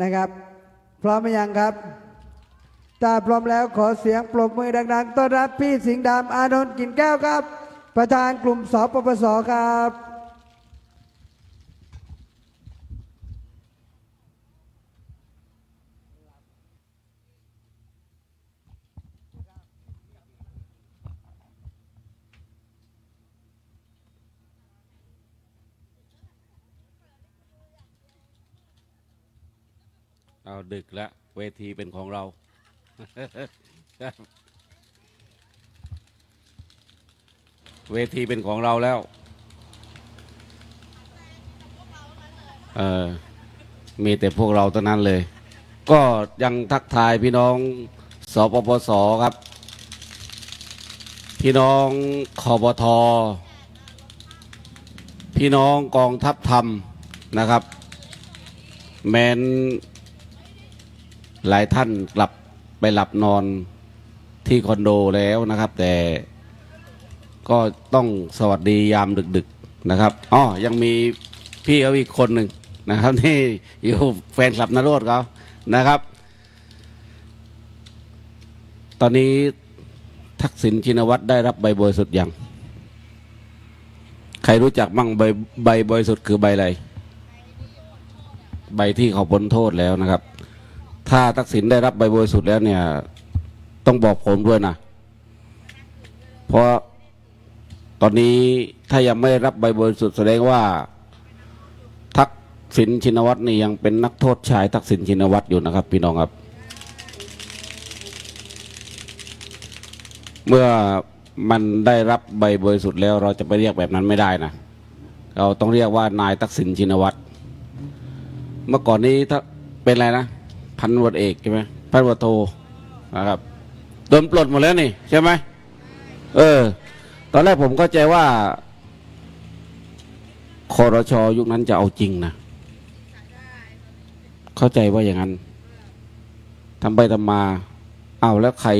นะครับ พร้อมไหมยังครับถ้าพร้อมแล้วขอเสียงปรบมือดังๆต้อนรับพี่สิงห์ดำอานนท์กินแก้วครับ ประธานกลุ่มสปปสครับ ดึกแล้วเวทีเป็นของเรา เวทีเป็นของเราแล้ว เออ มีแต่พวกเราเท่านั้นเลย ก็ยังทักทายพี่น้องสปปสครับ พี่น้องคอบท พี่น้องกองทัพธรรมนะครับ แมน หลายท่านกลับไปหลับนอนที่คอนโดแล้วนะครับ แต่ก็ต้องสวัสดียามดึก ๆนะครับอ๋อยังมีพี่เขาอีกคนหนึ่งนะครับนี่อยู่แฟนคลับนโรดเขานะครับ ตอนนี้ทักษิณชินวัตรได้รับใบบริสุทธิ์ยังใครรู้จักมั่งใบใบบริสุทธิ์คือใบอะไร ใบที่เขาพ้นโทษแล้วนะครับ ถ้าทักษิณได้รับใบบริสุทธิ์แล้วเนี่ย ต้องบอกผมด้วยนะ เพราะตอนนี้ถ้ายังไม่ได้รับใบบริสุทธิ์แสดงว่า ทักษิณชินวัตรนี่ยังเป็นนักโทษชาย ทักษิณชินวัตรอยู่นะครับ พี่น้องครับ เมื่อมันได้รับใบบริสุทธิ์แล้วเราจะไปเรียกแบบนั้นไม่ได้นะ เราต้องเรียกว่านายทักษิณชินวัตร เมื่อก่อนนี้ถ้าเป็นอะไรนะ พันตำรวจเอกใช่ไหมพันตำรวจโทนะครับโดนปลดหมดแล้วนี่ใช่ไหมเออ ตอนแรกผมเข้าใจว่าคอรชยุคนั้นจะเอาจริงนะเข้าใจว่าอย่างนั้นทำไปทำมา เอาแล้วใคร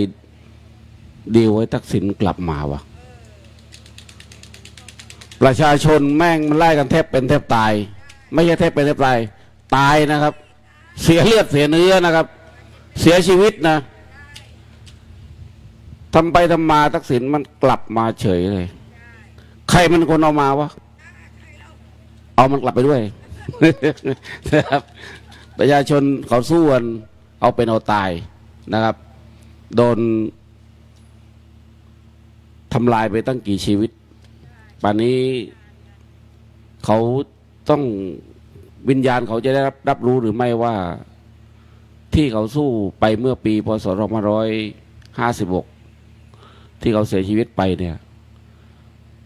ดีไว้ทักษิณกลับมาวะประชาชนแม่งมันไล่กันแทบเป็นแทบตาย ไม่ใช่แทบเป็นแทบตาย ตายนะครับ เสียเลือดเสียเนื้อนะครับ เสียชีวิตนะทำไปทำมาทักษิณมันกลับมาเฉยเลย ใครมันคนเอามาวะเอามันกลับไปด้วยนะครับประชาชนเขาสู้กันเอาเป็นเอาตายนะครับ โดนทำลายไปตั้งกี่ชีวิตป่านนี้เขาต้อง วิญญาณเขาจะได้รับรับรู้หรือไม่ว่าที่เขาสู้ไปเมื่อปีพศ2556 ที่เขาเสียชีวิตไปเนี่ย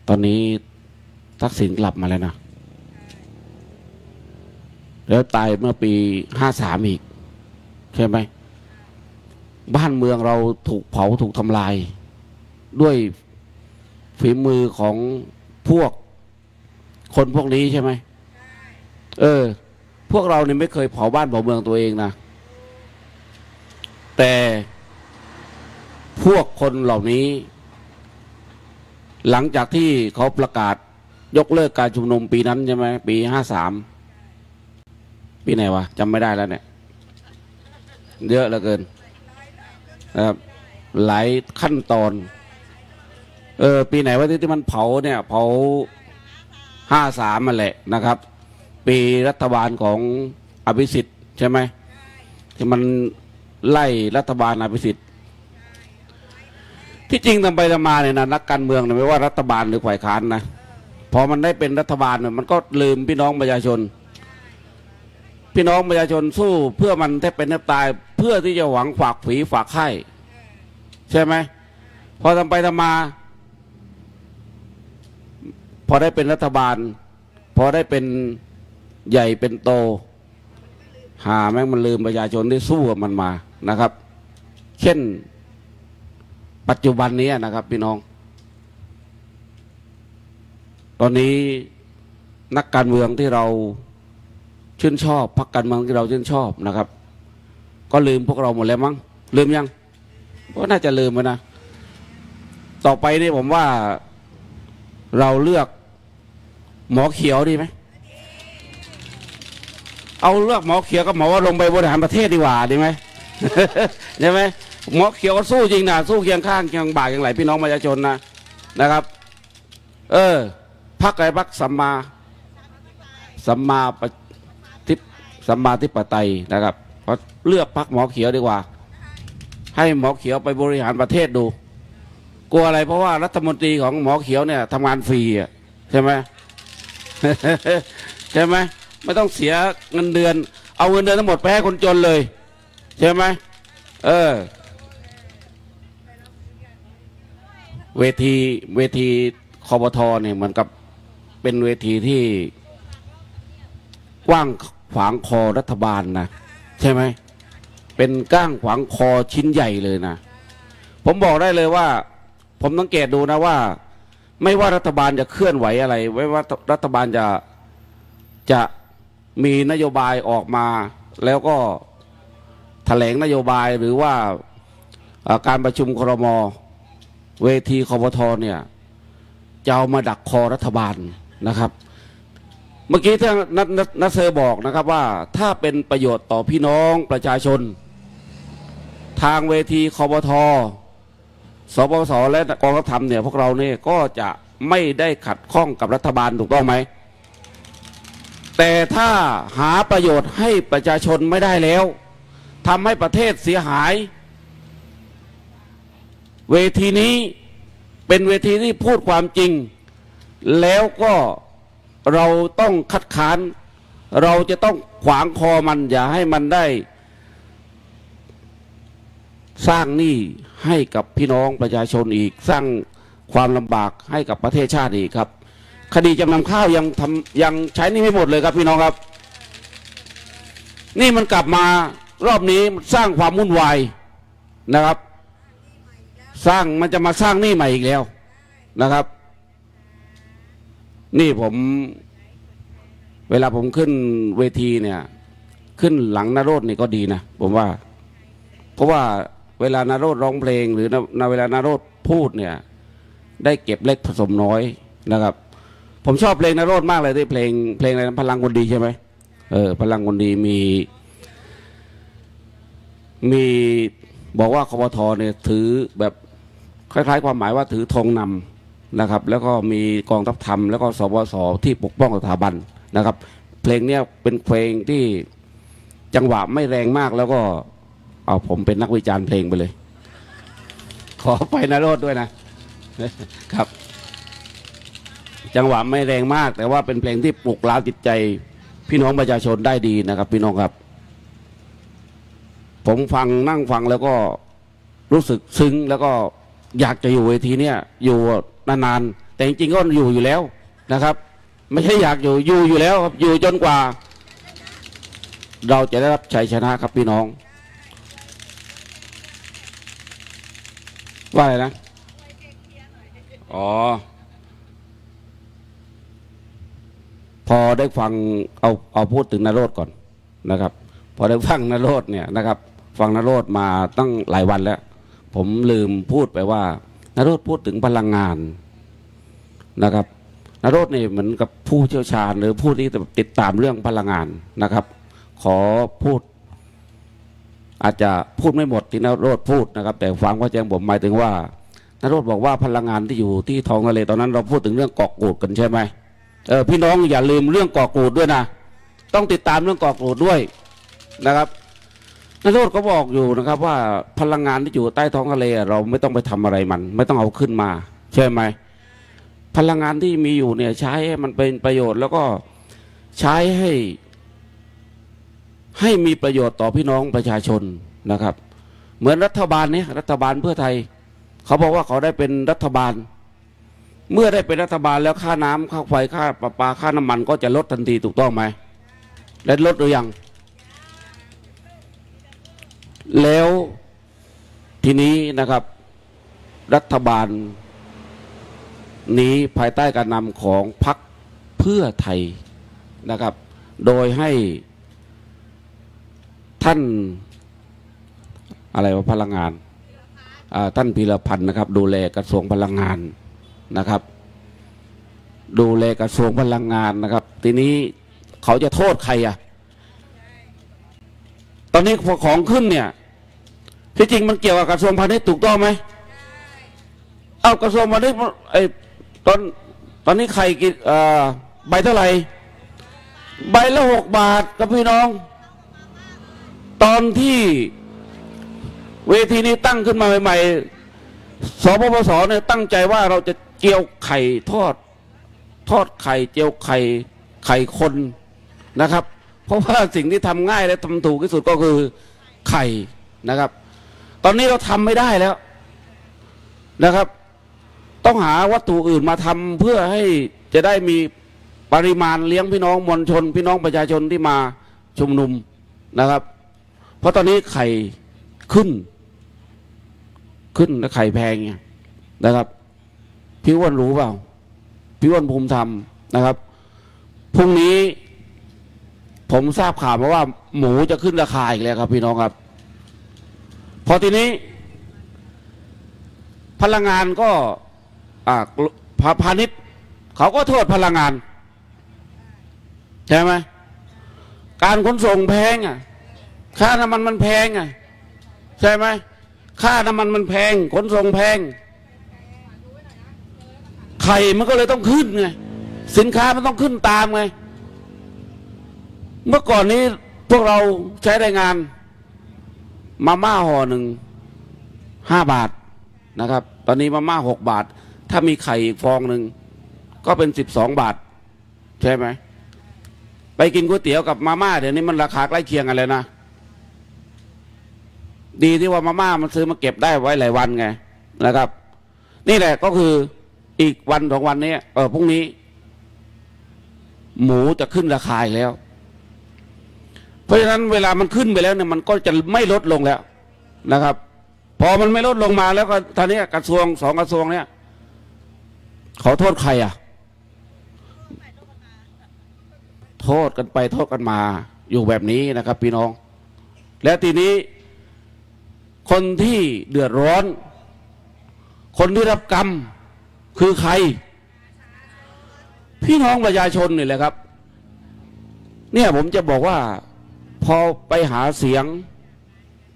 ตอนนี้ทักษิณกลับมาแล้วนะ แล้วตายเมื่อปี 53 อีก ใช่ไหม บ้านเมืองเราถูกเผาถูกทำลาย ด้วยฝีมือของพวกคนพวกนี้ใช่ไหม เออ พวกเราเนี่ยไม่เคยเผาบ้านเผาเมืองตัวเองนะ แต่พวกคนเหล่านี้ หลังจากที่เขาประกาศยกเลิกการชุมนุมปีนั้นใช่ไหมปีห้าสามปีไหนวะจำไม่ได้แล้วเนี่ย เยอะเหลือเกินนะครับหลายขั้นตอน เออ ปีไหนว่าที่ที่มันเผาเนี่ย เผาห้าสามมาแหละนะครับ ปีรัฐบาลของอภิสิทธิ์ใช่ไหมที่มันไล่รัฐบาลอภิสิทธิ์ที่จริงทำไปทำมาเนี่ยนะนักการเมืองเนี่ยไม่ว่ารัฐบาลหรือฝ่ายค้านนะพอมันได้เป็นรัฐบาลเนี่ยมันก็ลืมพี่น้องประชาชน พี่น้องประชาชนสู้เพื่อมันแทบเป็นแทบตายเพื่อที่จะหวังฝากผีฝากไข่ใช่ไหมพอทำไปทำมา พอได้เป็นรัฐบาล พอได้เป็น ใหญ่เป็นโต หาแม่งมันลืมประชาชนที่สู้กับมันมานะครับ เช่นปัจจุบันนี้นะครับ พี่น้อง ตอนนี้นักการเมืองที่เราชื่นชอบพรรคการเมืองที่เราชื่นชอบนะครับ ก็ลืมพวกเราหมดแล้วมั้งลืมยังก็น่าจะลืมไปนะต่อไปนี่ผมว่าเราเลือกหมอเขียวดีไหม เอาเลือกหมอเขียวกับหมอว่าลงไปบริหารประเทศดีกว่าดีไหมใช่ไหมหมอเขียวก็สู้จริงนะสู้เคียงข้างเคียงบ่าเคียงไหลพี่น้องประชาชนนะนะครับ เออพักอะไรพักสัมมาสัมมาปฏิสัมมาทิปไตยนะครับเพราะเลือกพักหมอเขียวดีกว่า ให้หมอเขียวไปบริหารประเทศดู กลัวอะไรเพราะว่ารัฐมนตรีของหมอเขียวเนี่ยทำงานฟรีอะใช่ไหมใช่ไหม ไม่ต้องเสียเงินเดือน เอาเงินเดือนทั้งหมดไปให้คนจนเลย ใช่ไหมเออ เวทีเวทีคอปทอเนี่ยเหมือนกับเป็นเวทีที่กว้างขวางคอรัฐบาลนะใช่ไหมเป็นก้างขวางคอชิ้นใหญ่เลยนะผมบอกได้เลยว่า ผมสังเกตดูนะว่า ไม่ว่ารัฐบาลจะเคลื่อนไหวอะไร ไม่ว่ารัฐบาลจะจะ มีนโยบายออกมา แล้วก็แถลงนโยบายหรือว่าการประชุมครม เวทีคอปทเนี่ยจะเอามาดักคอรัฐบาลนะครับ เมื่อกี้ท่านนัทเซอร์บอกนะครับว่าถ้าเป็นประโยชน์ต่อพี่น้องประชาชน ทางเวทีคอปทสปสและกองทัพธรรมเนี่ยพวกเราเนี่ยก็จะไม่ได้ขัดข้องกับรัฐบาลถูกต้องไหม แต่ถ้าหาประโยชน์ให้ประชาชนไม่ได้แล้วทำให้ประเทศเสียหาย เวทีนี้เป็นเวทีที่พูดความจริง แล้วก็เราต้องคัดค้าน เราจะต้องขวางคอมันอย่าให้มันได้ สร้างหนี้ให้กับพี่น้องประชาชนอีก สร้างความลำบากให้กับประเทศชาติอีกครับ คดีจำนำข้าวยังทำยังใช้นี่ไม่หมดเลยครับพี่น้องครับ นี่มันกลับมารอบนี้สร้างความวุ่นวายนะครับ สร้างมันจะมาสร้างนี้ใหม่อีกแล้วนะครับ นี่ผม เวลาผมขึ้นเวทีเนี่ย ขึ้นหลังนารดนี่ก็ดีนะผมว่า เพราะว่าเวลานารดร้องเพลง หรือในเวลานารดพูดเนี่ย ได้เก็บเล็กผสมน้อยนะครับ ผมชอบเพลงนาโรดมากเลยที่เพลงเพลงอะไรนะพลังคนดีใช่ไหมเออ พลังคนดีมี มีบอกว่าคอปทเนี่ยถือแบบคล้าย ๆ ความหมายว่าถือธงนำนะครับ แล้วก็มีกองทัพธรรม แล้วก็สวสที่ปกป้องสถาบันนะครับ เพลงเนี้ยเป็นเพลงที่จังหวะไม่แรงมากแล้วก็ เอาผมเป็นนักวิจารณ์เพลงไปเลย ขอไปนรดด้วยนะครับ จังหวะไม่แรงมาก แต่ว่าเป็นเพลงที่ปลุกเร้าจิตใจ พี่น้องประชาชนได้ดีนะครับ พี่น้องครับ ผมฟังนั่งฟังแล้วก็รู้สึกซึ้งแล้วก็อยากจะอยู่เวทีเนี้ยอยู่นานๆแต่จริงๆก็อยู่อยู่แล้วนะครับ ไม่ใช่อยากอยู่อยู่อยู่แล้วครับอยู่จนกว่า เราจะได้รับชัยชนะครับพี่น้อง ว่าอะไรนะ อ๋อ พอได้ฟังเอาเอาพูดถึงนโรดก่อนนะครับ พอได้ฟังนโรดเนี่ยนะครับ ฟังนโรดมาตั้งหลายวันแล้ว ผมลืมพูดไปว่านโรดพูดถึงพลังงานนะครับนโรดเนี่ยเหมือนกับผู้เชี่ยวชาญ หรือผู้ที่ติดตามเรื่องพลังงานนะครับ ขอพูด อาจจะพูดไม่หมดที่นโรดพูดนะครับ แต่ฟังว่าแจ้งผมหมายถึงว่านโรดบอกว่าพลังงานที่อยู่ที่ท้องทะเลตอนนั้นเราพูดถึงเรื่องเกาะกูดกันใช่ไหม เออพี่น้องอย่าลืมเรื่องกาะกูดด้วยนะต้องติดตามเรื่องกาะกูดด้วยนะครับนโรดก็บอกอยู่นะครับ ว่าพลังงานที่อยู่ใต้ท้องทะเลเราไม่ต้องไปทำอะไรมัน ไม่ต้องเอาขึ้นมา ใช่ไหมพลังงานที่มีอยู่เนี่ยใช้ให้มันเป็นประโยชน์ แล้วก็ใช้ให้ ให้มีประโยชน์ต่อพี่น้องประชาชนนะครับ เหมือนรัฐบาลเนี้รัฐบาลเพื่อไทย เขาบอกว่าเขาได้เป็นรัฐบาล เมื่อได้เป็นรัฐบาลแล้วค่าน้ำค่าไฟค่าประปาค่าน้ำมันก็จะลดทันทีถูกต้องไหมและลดหรือยัง แล้วทีนี้นะครับ รัฐบาล นี้ภายใต้การนำของพรรคเพื่อไทยนะครับ โดยให้ท่านอะไรว่าพลังงานท่านพีรพันธ์นะครับ ดูแลกระทรวงพลังงาน นะครับ ดูแลกระทรวงพลังงานนะครับ ทีนี้เขาจะโทษใครอะ ตอนนี้พอของขึ้นเนี่ย ที่จริงมันเกี่ยวกับกระทรวงพาณิชย์ถูกต้องไหมเอากระทรวงพาณิชย์ไอ้ตอนตอนนี้ไข่กี่เอ่อใบเท่าไหร่ ใบละหกบาทกับพี่น้อง ตอนที่เวทีนี้ตั้งขึ้นมาใหม่ๆสปปสเนี่ยตั้งใจว่าเราจะ เจียวไข่ทอด ทอดไข่เจียวไข่ไข่คนนะครับ เพราะว่าสิ่งที่ทำง่ายและทำถูกที่สุดก็คือไข่นะครับ ตอนนี้เราทำไม่ได้แล้วนะครับ ต้องหาวัตถุอื่นมาทำเพื่อให้จะได้มีปริมาณเลี้ยงพี่น้องมวลชน พี่น้องประชาชนที่มาชุมนุมนะครับ เพราะตอนนี้ไข่ขึ้น ขึ้นและไข่แพงไงนะครับ พี่อ้วนรู้เปล่า พี่อ้วนภูมิธรรมนะครับ พรุ่งนี้ ผมทราบข่าวมาว่า หมูจะขึ้นราคาอีกแล้วครับ พี่น้องครับ พอทีนี้ พลังงานก็อ่าพาพาณิชย์เขาก็โทษพลังงานใช่ไหมการขนส่งแพงอะ ค่าน้ำมันมันแพงอะ ใช่ไหมค่าน้ำมันมันแพง ขนส่งแพง ไข่มันก็เลยต้องขึ้นไงสินค้ามันต้องขึ้นตามไง เมื่อก่อนนี้พวกเราใช้แรงงาน มาม่าห่อหนึ่งห้าบาทนะครับ ตอนนี้มาม่าหกบาท ถ้ามีไข่อีกฟองหนึ่งก็เป็นสิบสองบาท ใช่ไหม ไปกินก๋วยเตี๋ยวกับมาม่าเดี๋ยวนี้มันราคาใกล้เคียงกันเลยนะ ดีที่ว่ามาม่ามันซื้อมาเก็บได้ไว้หลายวันไงนะครับ นี่แหละก็คือ อีกวันสองวันนี้เออพรุ่งนี้ หมูจะขึ้นราคาแล้ว เพราะฉะนั้นเวลามันขึ้นไปแล้วเนี่ยมันก็จะไม่ลดลงแล้วนะครับ พอมันไม่ลดลงมาแล้วก็ท่านี้กระทรวงสองกระทรวงเนี่ย ขอโทษใครอะ โทษกันไปโทษกันมา อยู่แบบนี้นะครับพี่น้อง และทีนี้ คนที่เดือดร้อน คนที่รับกรรม คือใคร พี่น้องประชาชนนี่แหละครับ เนี่ยผมจะบอกว่า พอไปหาเสียง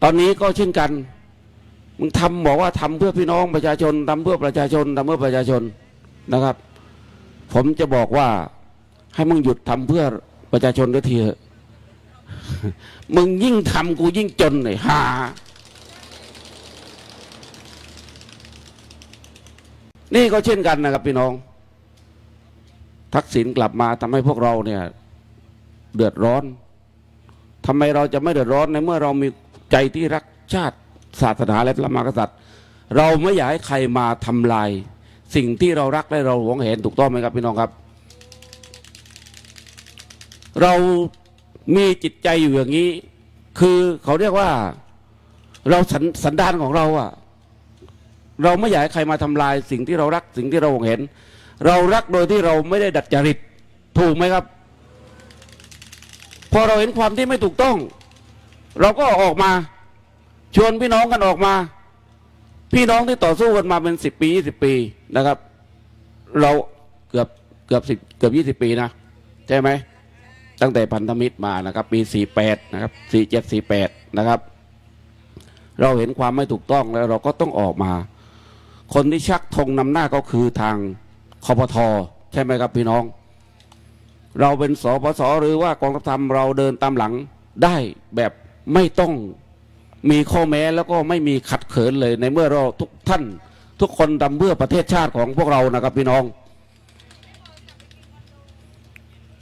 ตอนนี้ก็เช่นกันมึงทำบอกว่าทำเพื่อพี่น้องประชาชนทำเพื่อประชาชนทำเพื่อประชาชนนะครับ ผมจะบอกว่า ให้มึงหยุดทำเพื่อประชาชนก็ทีเถอะมึงยิ่งทำกูยิ่งจนเลยหา นี่ก็เช่นกันนะครับพี่น้อง ทักษิณกลับมาทำให้พวกเราเนี่ยเดือดร้อนทำไมเราจะไม่เดือดร้อนในเมื่อเรามีใจที่รักชาติศาสนาและพระมหากษัตริย์ เราไม่อยากให้ใครมาทำลาย สิ่งที่เรารักและเราหวงเห็นถูกต้องไหมครับพี่น้องครับ เรามีจิตใจอยู่อย่างนี้ คือเขาเรียกว่า เราสันสันดานของเราอะ เราไม่อยากให้ใครมาทำลายสิ่งที่เรารักสิ่งที่เราเห็น เรารักโดยที่เราไม่ได้ดัดจริตถูกไหมครับ พอเราเห็นความที่ไม่ถูกต้อง เราก็ออกมา ชวนพี่น้องกันออกมา พี่น้องที่ต่อสู้กันมาเป็นสิบปียี่สิบปีนะครับ เราเกือบเกือบสิบเกือบยี่สิบปีนะใช่ไหมตั้งแต่พันธมิตรมานะครับปีสี่แปดนะครับสี่เจ็ดสี่แปดนะครับ เราเห็นความไม่ถูกต้องแล้วเราก็ต้องออกมา คนที่ชักธงนำหน้าก็คือทางคอปทใช่ไหมครับพี่น้อง เราเป็นสปสหรือว่ากองทัพธรรมเราเดินตามหลังได้แบบไม่ต้องมีข้อแม้แล้วก็ไม่มีขัดเขินเลยในเมื่อเราทุกท่านทุกคนทำเพื่อประเทศชาติของพวกเรานะครับพี่น้อง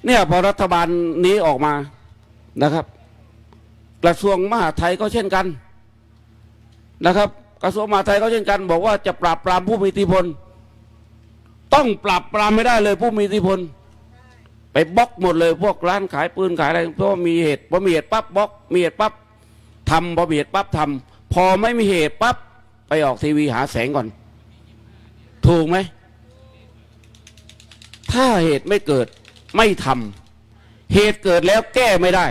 เนี่ยพอรัฐบาลนี้ออกมานะครับ กระทรวงมหาดไทยก็เช่นกันนะครับ กระทรวงมหาดไทยก็เช่นกัน บอกว่าจะปราบปรามผู้มีอิทธิพล ต้องปราบปรามไม่ได้เลยผู้มีอิทธิพล ไปบล็อกหมดเลยพวกร้านขายปืนขายอะไรเพราะมีเหตุพอมีเหตุปั๊บบล็อกมีเหตุปั๊บทำพอมีเหตุปั๊บทำพอไม่มีเหตุปั๊บไปออกทีวีหาแสงก่อน ถูกไหม ถ้าเหตุไม่เกิดไม่ทำเหตุเกิดแล้วแก้ไม่ได้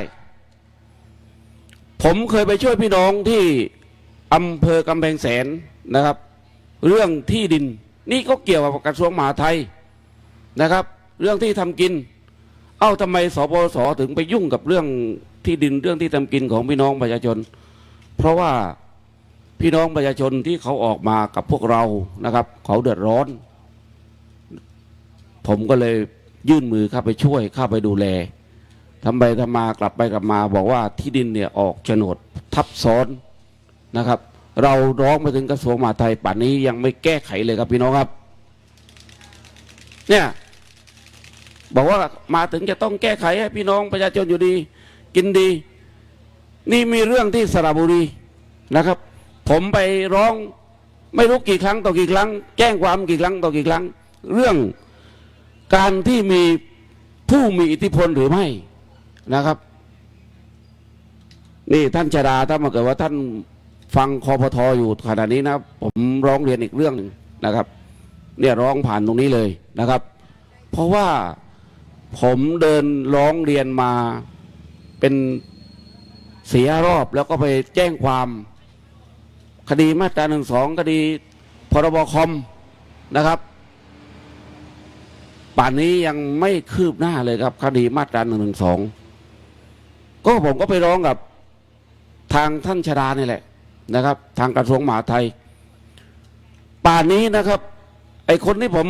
ผมเคยไปช่วยพี่น้องที่ อำเภอกำแพงแสนนะครับ เรื่องที่ดิน นี่ก็เกี่ยวกับกระทรวงมหาดไทยนะครับ เรื่องที่ทำกิน เอ้าทำไมสปสถึงไปยุ่งกับเรื่องที่ดินเรื่องที่ทำกินของพี่น้องประชาชน เพราะว่าพี่น้องประชาชนที่เขาออกมากับพวกเรานะครับ เขาเดือดร้อน ผมก็เลยยื่นมือเข้าไปช่วยเข้าไปดูแลทำไปทำมากลับไปกลับมา บอกว่าที่ดินเนี่ยออกโฉนดทับซ้อน นะครับ เราร้องไปถึงกระทรวงมหาดไทยป่านนี้ยังไม่แก้ไขเลยครับพี่น้องครับ เนี่ยบอกว่ามาถึงจะต้องแก้ไขให้พี่น้องประชาชนอยู่ดี กินดี นี่มีเรื่องที่สระบุรีนะครับ ผมไปร้องไม่รู้กี่ครั้งต่อกี่ครั้ง แจ้งความกี่ครั้งต่อกี่ครั้ง เรื่องการที่มีผู้มีอิทธิพลหรือไม่นะครับ นี่ท่านชาดาถ้ามาเกิดว่าท่าน ฟังคอพทอยู่ขณะนี้นะผมร้องเรียนอีกเรื่องหนึ่งนะครับเนี่ยร้องผ่านตรงนี้เลยนะครับ เพราะว่าผมเดินร้องเรียนมาเป็นเสียรอบแล้วก็ไปแจ้งความคดีมาตราหนึ่งสองคดีพรบคอมนะครับป่านนี้ยังไม่คืบหน้าเลยครับ คดีมาตราหนึ่งหนึ่งสองก็ผมก็ไปร้องกับทางท่านชาดานี่แหละ นะครับ ทางกระทรวงมหาดไทย ป่านนี้นะครับ ไอคนที่ผม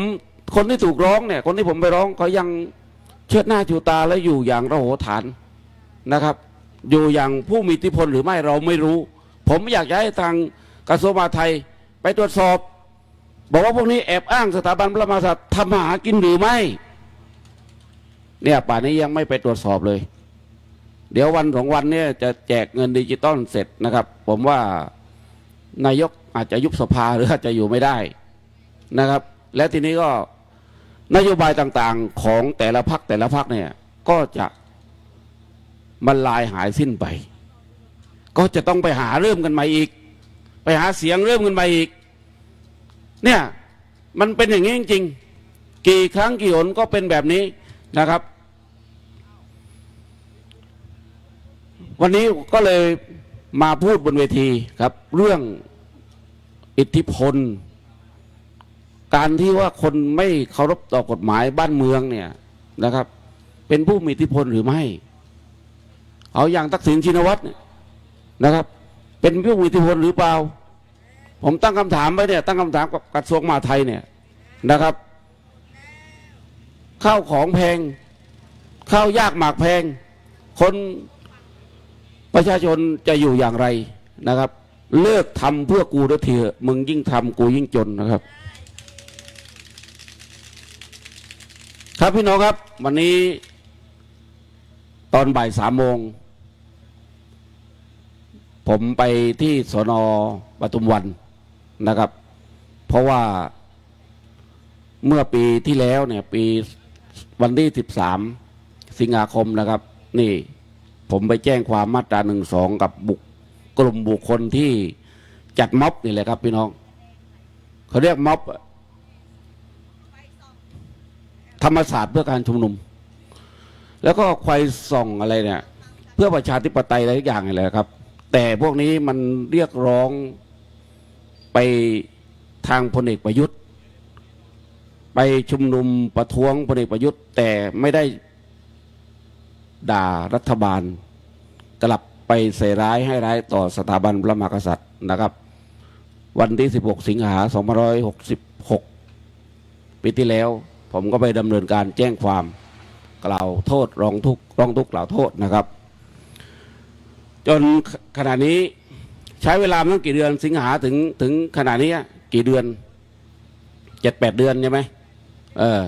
คนที่ถูกร้องเนี่ย คนที่ผมไปร้องเขายังเชิดหน้าชูตาและอยู่อย่างระโหฐานนะครับ อยู่อย่างผู้มีอิทธิพลหรือไม่เราไม่รู้ ผมอยากจะให้ทางกระทรวงมหาดไทยไปตรวจสอบ บอกว่าพวกนี้แอบอ้างสถาบันพระมหากษัตริย์ทำมหากินหรือไม่ เนี่ยป่านนี้ยังไม่ไปตรวจสอบเลย เดี๋ยววันสองวันเนี่ยจะแจกเงินดิจิตอลเสร็จนะครับ ผมว่านายกอาจจะยุบสภาหรืออาจจะอยู่ไม่ได้นะครับ และทีนี้ก็นโยบายต่างๆของแต่ละพักแต่ละพักเนี่ย ก็จะบรรลายหายสิ้นไป ก็จะต้องไปหาเริ่มกันใหม่อีก ไปหาเสียงเริ่มกันใหม่อีก เนี่ยมันเป็นอย่างนี้จริงๆกี่ครั้งกี่หนก็เป็นแบบนี้นะครับ วันนี้ก็เลยมาพูดบนเวทีครับ เรื่องอิทธิพล การที่ว่าคนไม่เคารพต่อกฎหมายบ้านเมืองเนี่ยนะครับ เป็นผู้มีอิทธิพลหรือไม่ เอาอย่างทักษิณชินวัตรเนี่ยนะครับ เป็นผู้มีอิทธิพลหรือเปล่า ผมตั้งคำถามไว้เนี่ยตั้งคำถามกับกระทรวงมหาดไทยเนี่ยนะครับ ข้าวของแพง ข้าวยากหมากแพง คน ประชาชนจะอยู่อย่างไรนะครับ เลิกทำเพื่อกูด้วยเถอะมึงยิ่งทำกูยิ่งจนนะครับ ครับพี่น้องครับ วันนี้ตอนบ่ายสามโมง ผมไปที่สนปทุมวันนะครับ เพราะว่าเมื่อปีที่แล้วเนี่ย ปีวันที่สิบสามสิงหาคมนะครับ นี่ ผมไปแจ้งความมาตราหนึ่งสองกับบุคกลุ่มบุคคลที่จัดม็อบนี่แหละครับ พี่น้องเขาเรียกม็อบธรรมศาสตร์เพื่อการชุมนุม แล้วก็ควายส่องอะไรเนี่ย เพื่อประชาธิปไตยอะไรทุกอย่างนี่แหละครับ แต่พวกนี้มันเรียกร้องไปทางพลเอกประยุทธ์ ไปชุมนุมประท้วงพลเอกประยุทธ์ แต่ไม่ได้ ด่ารัฐบาล กลับไปใส่ร้ายให้ร้ายต่อสถาบันพระมหากษัตริย์นะครับ วันที่ 16 สิงหา2566 ปีที่แล้ว ผมก็ไปดำเนินการแจ้งความกล่าวโทษร้องทุกข์ร้องทุกข์กล่าวโทษนะครับ จนขณะนี้ใช้เวลาตั้งกี่เดือนสิงหาถึงถึงขณะนี้กี่เดือนเจ็ดแปดเดือนใช่ไหมเออ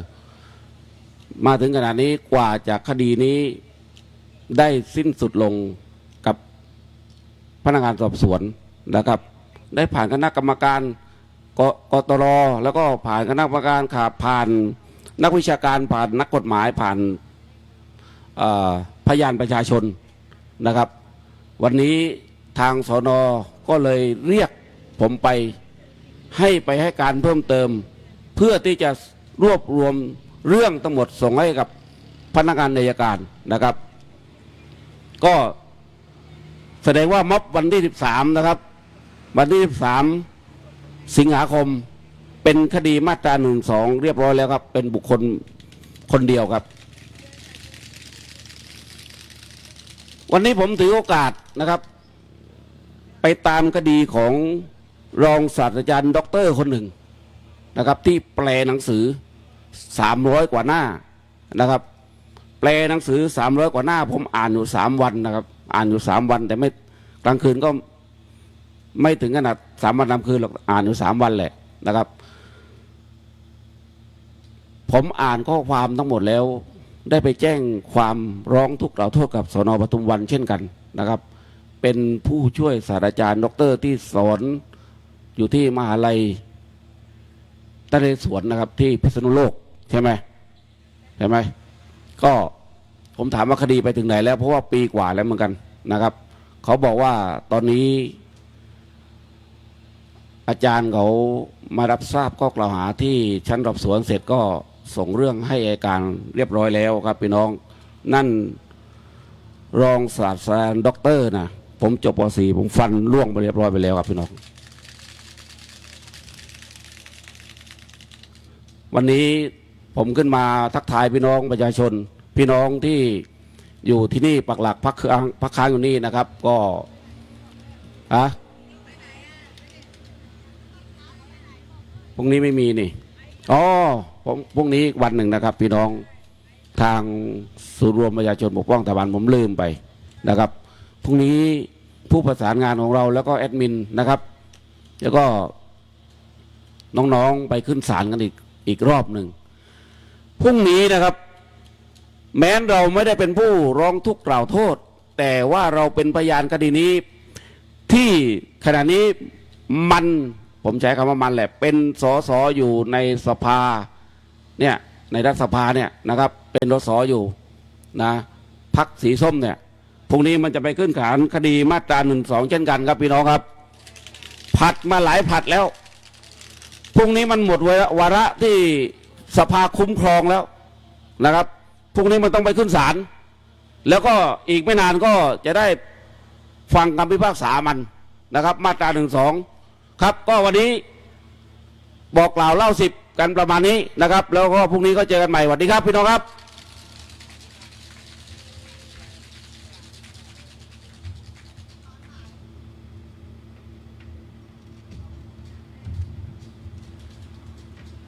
มาถึงขนาดนี้กว่าจากคดีนี้ ได้สิ้นสุดลงกับพนักงานสอบสวนนะครับ ได้ผ่านคณะกรรมการกกตรแล้วก็ผ่านคณะกรรมการขาผ่านนักวิชาการผ่านนักกฎหมายผ่านพยานประชาชนนะครับ วันนี้ทางสอนอก็เลยเรียกผมไปให้ไปให้การเพิ่มเติม เพื่อที่จะรวบรวมเรื่องทั้งหมดส่งให้กับพนักงานอัยการนะครับ ก็แสดงว่าม็อบวันที่ 13 นะครับ วันที่ 13 สิงหาคม เป็นคดีมาตรา1นึเรียบร้อยแล้วครับ เป็นบุคคลคนเดียวครับ วันนี้ผมถือโอกาสนะครับ ไปตามคดีของรองศาสตราจารย์ด็อกเตอร์คนหนึ่งนะครับ ที่แปลหนังสือสามร้อยกว่าหน้านะครับ แปลหนังสือสามร้อยกว่าหน้า ผมอ่านอยู่สามวันนะครับ อ่านอยู่สามวัน แต่ไม่กลางคืนก็ไม่ถึงขนาดสามวันนำคืนหรอกอ่านอยู่สามวันแหละนะครับ ผมอ่านข้อความทั้งหมดแล้ว ได้ไปแจ้งความร้องทุกข์กล่าวโทษกับสนปทุมวันเช่นกันนะครับ เป็นผู้ช่วยศาสตราจารย์ดอกเตอรที่สอนอยู่ที่มหาลัยตะเลสวนนะครับ ที่พิษณุโลกใช่ไหมใช่ไหม ก็ผมถามว่าคดีไปถึงไหนแล้ว เพราะว่าปีกว่าแล้วเหมือนกันนะครับ เขาบอกว่าตอนนี้ อาจารย์เขามารับทราบข้อกล่าวหาที่ชั้นสอบสวนเสร็จก็ส่งเรื่องให้อัยการเรียบร้อยแล้วครับพี่น้อง นั่นรองศาสตราจารย์ด็อกเตอร์นะผมจบป .4 ผมฟันล่วงไปเรียบร้อยไปแล้วครับพี่น้อง วันนี้ ผมขึ้นมาทักทายพี่น้องประชาชน พี่น้องที่อยู่ที่นี่ปักหลักพักค้างพักค้างอยู่นี่นะครับ ก็อะพรุ่งนี้ไม่มีนี่อ๋อผมพรุ่งนี้อีกวันหนึ่งนะครับ พี่น้องทางศูนย์รวมประชาชนปกป้องตะวันผมลืมไปนะครับพรุ่งนี้ผู้ประสานงานของเราแล้วก็แอดมินนะครับ แล้วก็น้องๆไปขึ้นศาลกันอีกอีกรอบหนึ่ง พรุ่งนี้นะครับ แม้นเราไม่ได้เป็นผู้ร้องทุกข์กล่าวโทษ แต่ว่าเราเป็นพยานคดีนี้ ที่ขณะนี้มันผมใช้คำว่ามันแหละ เป็นสอสออยู่ในสภาเนี่ยในรัฐสภาเนี่ยนะครับ เป็นสสอยู่นะพักสีส้มเนี่ยพรุ่งนี้มันจะไปขึ้นศาลคดีมาตราหนึ่งสองเช่นกันครับพี่น้องครับ ผัดมาหลายผัดแล้วพรุ่งนี้มันหมดวาระที่ สภาคุ้มครองแล้วนะครับพรุ่งนี้มันต้องไปขึ้นศาลแล้วก็อีกไม่นานก็จะได้ฟังคำพิพากษามันนะครับ มาตราหนึ่งสองครับ ก็วันนี้บอกกล่าวเล่าสิบกันประมาณนี้นะครับ แล้วก็พรุ่งนี้ก็เจอกันใหม่สวัสดีครับ พี่น้องครับ